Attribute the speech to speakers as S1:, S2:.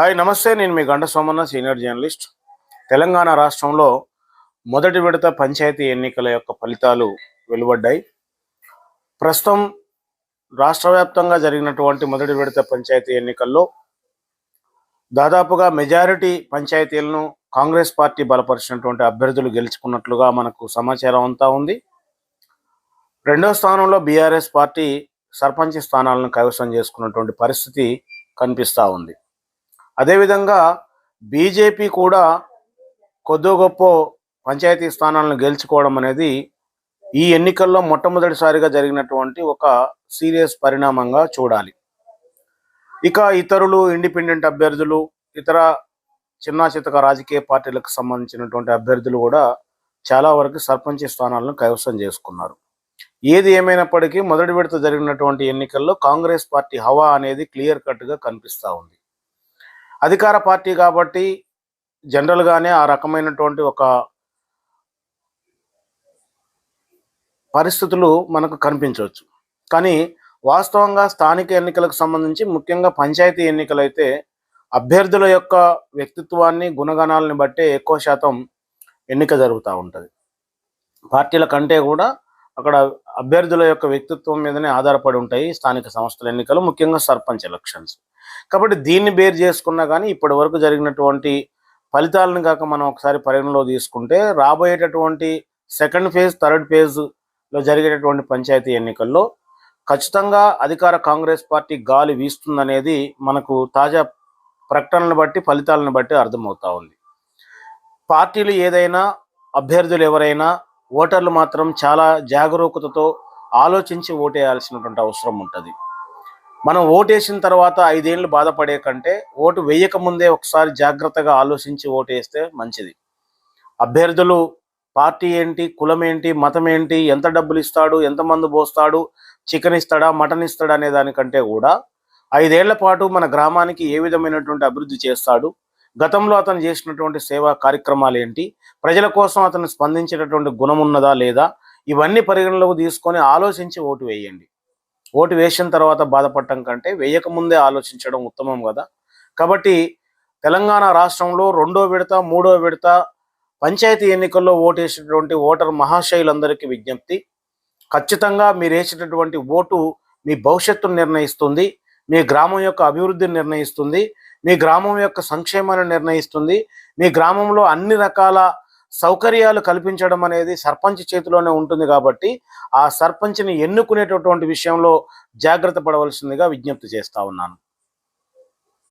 S1: Hi నమస్తే. నేను మీ గంట సోమన్న సీనియర్ జర్నలిస్ట్. తెలంగాణ రాష్ట్రంలో మొదటి విడత పంచాయతీ ఎన్నికల యొక్క ఫలితాలు వెలువడ్డాయి. ప్రస్తుతం రాష్ట్ర వ్యాప్తంగా జరిగినటువంటి మొదటి విడత పంచాయతీ ఎన్నికల్లో దాదాపుగా మెజారిటీ పంచాయతీలను కాంగ్రెస్ పార్టీ బలపరిచినటువంటి అభ్యర్థులు గెలుచుకున్నట్లుగా మనకు సమాచారం అంతా ఉంది. రెండో స్థానంలో బీఆర్ఎస్ పార్టీ సర్పంచ్ స్థానాలను కైవసం చేసుకున్నటువంటి పరిస్థితి కనిపిస్తూ ఉంది. అదేవిధంగా బీజేపీ కూడా కొద్దో గొప్ప పంచాయతీ స్థానాలను గెలుచుకోవడం అనేది ఈ ఎన్నికల్లో మొట్టమొదటిసారిగా జరిగినటువంటి ఒక సీరియస్ పరిణామంగా చూడాలి. ఇక ఇతరులు ఇండిపెండెంట్ అభ్యర్థులు ఇతర చిన్న చితక రాజకీయ పార్టీలకు సంబంధించినటువంటి అభ్యర్థులు కూడా చాలా వరకు సర్పంచ్ స్థానాలను కైవసం చేసుకున్నారు. ఏది ఏమైనప్పటికీ మొదటి విడత జరిగినటువంటి ఎన్నికల్లో కాంగ్రెస్ పార్టీ హవా అనేది క్లియర్ కట్గా కనిపిస్తూ ఉంది. అధికార పార్టీ కాబట్టి జనరల్గానే ఆ రకమైనటువంటి ఒక పరిస్థితులు మనకు కనిపించవచ్చు. కానీ వాస్తవంగా స్థానిక ఎన్నికలకు సంబంధించి ముఖ్యంగా పంచాయతీ ఎన్నికలైతే అభ్యర్థుల యొక్క వ్యక్తిత్వాన్ని గుణగణాలని బట్టే ఎక్కువ శాతం ఎన్నిక జరుగుతూ ఉంటుంది. పార్టీల కంటే కూడా అక్కడ అభ్యర్థుల యొక్క వ్యక్తిత్వం మీదనే ఆధారపడి ఉంటాయి స్థానిక సంస్థల ఎన్నికలు ముఖ్యంగా సర్పంచ్ ఎలక్షన్స్. కాబట్టి దీన్ని బేర్ చేసుకున్నా కానీ ఇప్పటి వరకు జరిగినటువంటి ఫలితాలను కాక మనం ఒకసారి పరిగణలో తీసుకుంటే రాబోయేటటువంటి సెకండ్ ఫేజ్ థర్డ్ ఫేజ్లో జరిగేటటువంటి పంచాయతీ ఎన్నికల్లో ఖచ్చితంగా అధికార కాంగ్రెస్ పార్టీ గాలి వీస్తుందనేది మనకు తాజా ప్రకటనలు బట్టి ఫలితాలను బట్టి అర్థమవుతా ఉంది. పార్టీలు ఏదైనా అభ్యర్థులు ఎవరైనా ఓటర్లు మాత్రం చాలా జాగరూకతతో ఆలోచించి ఓటేయాల్సినటువంటి అవసరం ఉంటుంది. మనం ఓటేసిన తర్వాత ఐదేళ్ళు బాధపడే కంటే ఓటు వేయక ముందే ఒకసారి జాగ్రత్తగా ఆలోచించి ఓటేస్తే మంచిది. అభ్యర్థులు పార్టీ ఏంటి కులం ఏంటి మతం ఏంటి ఎంత డబ్బులు ఇస్తాడు ఎంత మందు పోస్తాడు చికెన్ ఇస్తాడా మటన్ ఇస్తాడా అనే దానికంటే కూడా ఐదేళ్ళ పాటు మన గ్రామానికి ఏ విధమైనటువంటి అభివృద్ధి చేస్తాడు గతంలో అతను చేసినటువంటి సేవా కార్యక్రమాలు ఏంటి? ప్రజల కోసం అతను స్పందించేటటువంటి గుణం ఉన్నదా లేదా? ఇవన్నీ పరిగణలోకి తీసుకొని ఆలోచించి ఓటు వేయండి. ఓటు వేసిన తర్వాత బాధపడటం కంటే వేయక ముందే ఆలోచించడం ఉత్తమం కదా. కాబట్టి తెలంగాణ రాష్ట్రంలో రెండో విడత మూడో విడత పంచాయతీ ఎన్నికల్లో ఓటేసినటువంటి ఓటర్ మహాశయులందరికీ విజ్ఞప్తి. ఖచ్చితంగా మీరు వేసేటటువంటి ఓటు మీ భవిష్యత్తును నిర్ణయిస్తుంది. మీ గ్రామం యొక్క అభివృద్ధిని నిర్ణయిస్తుంది. మీ గ్రామం యొక్క సంక్షేమాన్ని నిర్ణయిస్తుంది. మీ గ్రామంలో అన్ని రకాల సౌకర్యాలు కల్పించడం అనేది సర్పంచ్ చేతిలోనే ఉంటుంది కాబట్టి ఆ సర్పంచ్ని ఎన్నుకునేటటువంటి విషయంలో జాగ్రత్త పడవలసిందిగా విజ్ఞప్తి చేస్తా ఉన్నాను.